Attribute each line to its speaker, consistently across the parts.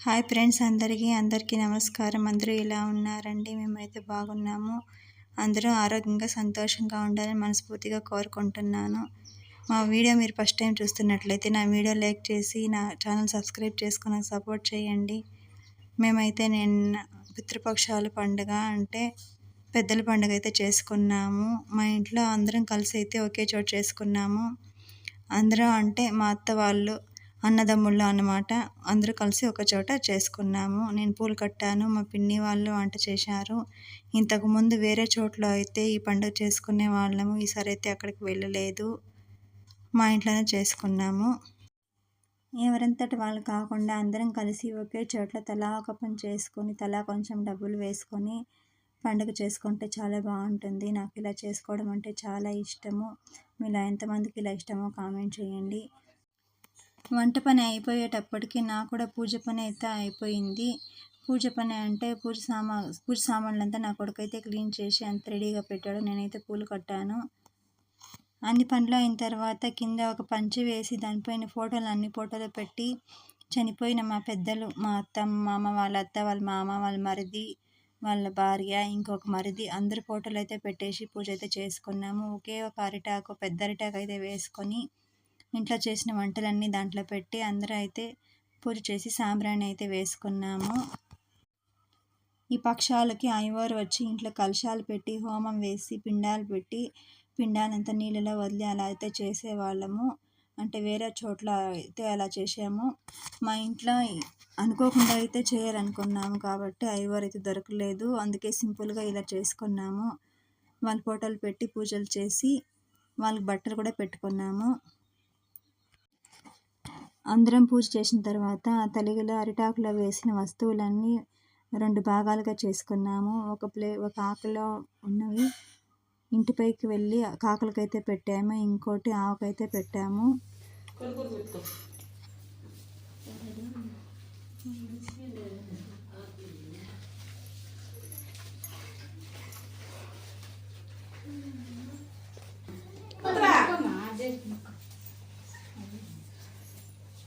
Speaker 1: Hi friends అందరికీ అందరికీ నమస్కారం. అందరూ ఇలా ఉన్నారండి? మేమైతే బాగున్నాము. అందరూ ఆరోగ్యంగా సంతోషంగా ఉండాలని మనస్ఫూర్తిగా కోరుకుంటున్నాను. మా వీడియో మీరు ఫస్ట్ టైం చూస్తున్నట్లయితే నా వీడియో లైక్ చేసి నా ఛానల్ సబ్స్క్రైబ్ చేసుకుని సపోర్ట్ చేయండి. మేమైతే నిన్న పితృపక్షాల పండుగ అంటే పెద్దల పండుగ అయితే చేసుకున్నాము. మా ఇంట్లో అందరం కలిసి అయితే ఒకే చోటు చేసుకున్నాము. అందరం అంటే మా అత్త వాళ్ళు అన్నదమ్ముళ్ళు అన్నమాట. అందరూ కలిసి ఒక చోట చేసుకున్నాము. నేను పూలు కట్టాను. మా పిన్ని వాళ్ళు వంట చేశారు. ఇంతకుముందు వేరే చోట్ల అయితే ఈ పండుగ చేసుకునే వాళ్ళము. ఈసారి అయితే అక్కడికి వెళ్ళలేదు. మా ఇంట్లోనే చేసుకున్నాము. ఎవరంతటి వాళ్ళు కాకుండా అందరం కలిసి ఒకే చోట్ల తలా ఒక పని చేసుకొని తలా కొంచెం డబ్బులు వేసుకొని పండుగ చేసుకుంటే చాలా బాగుంటుంది. నాకు ఇలా చేసుకోవడం అంటే చాలా ఇష్టము. మీలో ఎంతమందికి ఇలా ఇష్టమో కామెంట్ చేయండి. వంట పని అయిపోయేటప్పటికి నా కూడా పూజ పని అయితే అయిపోయింది. పూజ పని అంటే పూజ సామా పూజ సామాన్లంతా నా కొడుకైతే క్లీన్ చేసి అంత రెడీగా పెట్టాడు. నేనైతే పూలు కట్టాను. అన్ని పనులు అయిన తర్వాత కింద ఒక పంచి వేసి దానిపైన ఫోటోలు అన్ని ఫోటోలు పెట్టి చనిపోయిన మా పెద్దలు మా అత్త మామ వాళ్ళ అత్త వాళ్ళ మామ వాళ్ళ మరిది వాళ్ళ భార్య ఇంకొక మరిది అందరి ఫోటోలు అయితే పెట్టేసి పూజ అయితే చేసుకున్నాము. ఒకే ఒక అరిటాకు పెద్ద అరిటాకు అయితే వేసుకొని ఇంట్లో చేసిన వంటలన్నీ దాంట్లో పెట్టి అందరూ అయితే పూజ చేసి సాంబ్రాణి అయితే వేసుకున్నాము. ఈ పక్షాలకి అయ్యవారు వచ్చి ఇంట్లో కలశాలు పెట్టి హోమం వేసి పిండాలు పెట్టి పిండాలంతా నీళ్ళలో వదిలి అలా అయితే చేసేవాళ్ళము. అంటే వేరే చోట్ల అయితే అలా చేసాము మా ఇంట్లో అనుకోకుండా అయితే చేయాలనుకున్నాము కాబట్టి ఐవర్ అయితే దొరకలేదు. అందుకే సింపుల్గా ఇలా చేసుకున్నాము. వాళ్ళ ఫోటోలు పెట్టి పూజలు చేసి వాళ్ళకి బట్టలు కూడా పెట్టుకున్నాము. అందరం పూజ చేసిన తర్వాత తలిగిలో అరిటాకులో వేసిన వస్తువులన్నీ రెండు భాగాలుగా చేసుకున్నాము. ఒక ప్లే ఒక ఆకులో ఉన్నవి ఇంటిపైకి వెళ్ళి కాకులకైతే పెట్టాము. ఇంకోటి ఆవుకైతే పెట్టాము.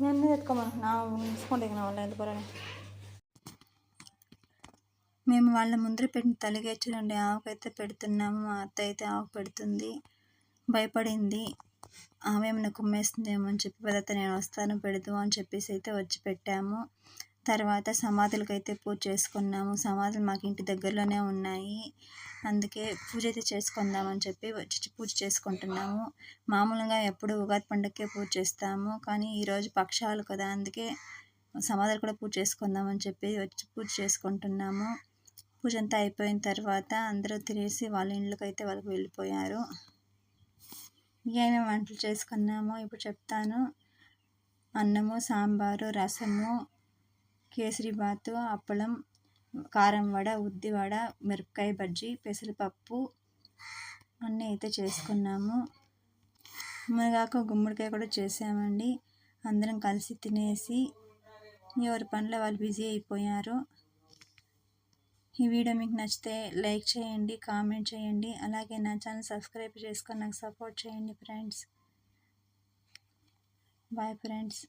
Speaker 2: మేము
Speaker 1: ఎత్తుకోమా నా నా ఎందుకు మేము వాళ్ళ ముందర పెట్టిన తలిగే చూడండి ఆవుకైతే పెడుతున్నాము మా అత్త అయితే ఆవు పెడుతుంది భయపడింది. ఆమె ఏమైనా కుమ్మేస్తుందేమో అని చెప్పి తర్వాత నేను వస్తాను పెడదు అని చెప్పేసి అయితే వచ్చి పెట్టాము. తర్వాత సమాధులకు అయితే పూజ చేసుకున్నాము. సమాధులు మాకు ఇంటి దగ్గరలోనే ఉన్నాయి. అందుకే పూజ అయితే చేసుకుందామని చెప్పి వచ్చి పూజ చేసుకుంటున్నాము. మామూలుగా ఎప్పుడు ఉగాది పండుగకే పూజ చేస్తాము. కానీ ఈరోజు పక్షాలు కదా అందుకే సమాధులు కూడా పూజ చేసుకుందామని చెప్పి వచ్చి పూజ చేసుకుంటున్నాము. పూజ అంతా అయిపోయిన తర్వాత అందరూ తినేసి వాళ్ళ ఇళ్ళకైతే అయితే వాళ్ళకి వెళ్ళిపోయారు. ఏమేమి వంటలు చేసుకున్నామో ఇప్పుడు చెప్తాను. అన్నము సాంబారు రసము కేసరిబాతు అప్పలం కారం వడ ఉద్ది వడ మిరపకాయ బజ్జీ పెసరపప్పు అన్నీ అయితే చేసుకున్నాము. మునగాకు గుమ్మడికాయ కూడా చేసామండి. అందరం కలిసి తినేసి ఎవరి పనిలో వాళ్ళు బిజీ అయిపోయారు. ఈ వీడియో మీకు నచ్చితే లైక్ చేయండి కామెంట్ చేయండి అలాగే నా ఛానల్ సబ్స్క్రైబ్ చేసుకొని నాకు సపోర్ట్ చేయండి ఫ్రెండ్స్. Bye friends.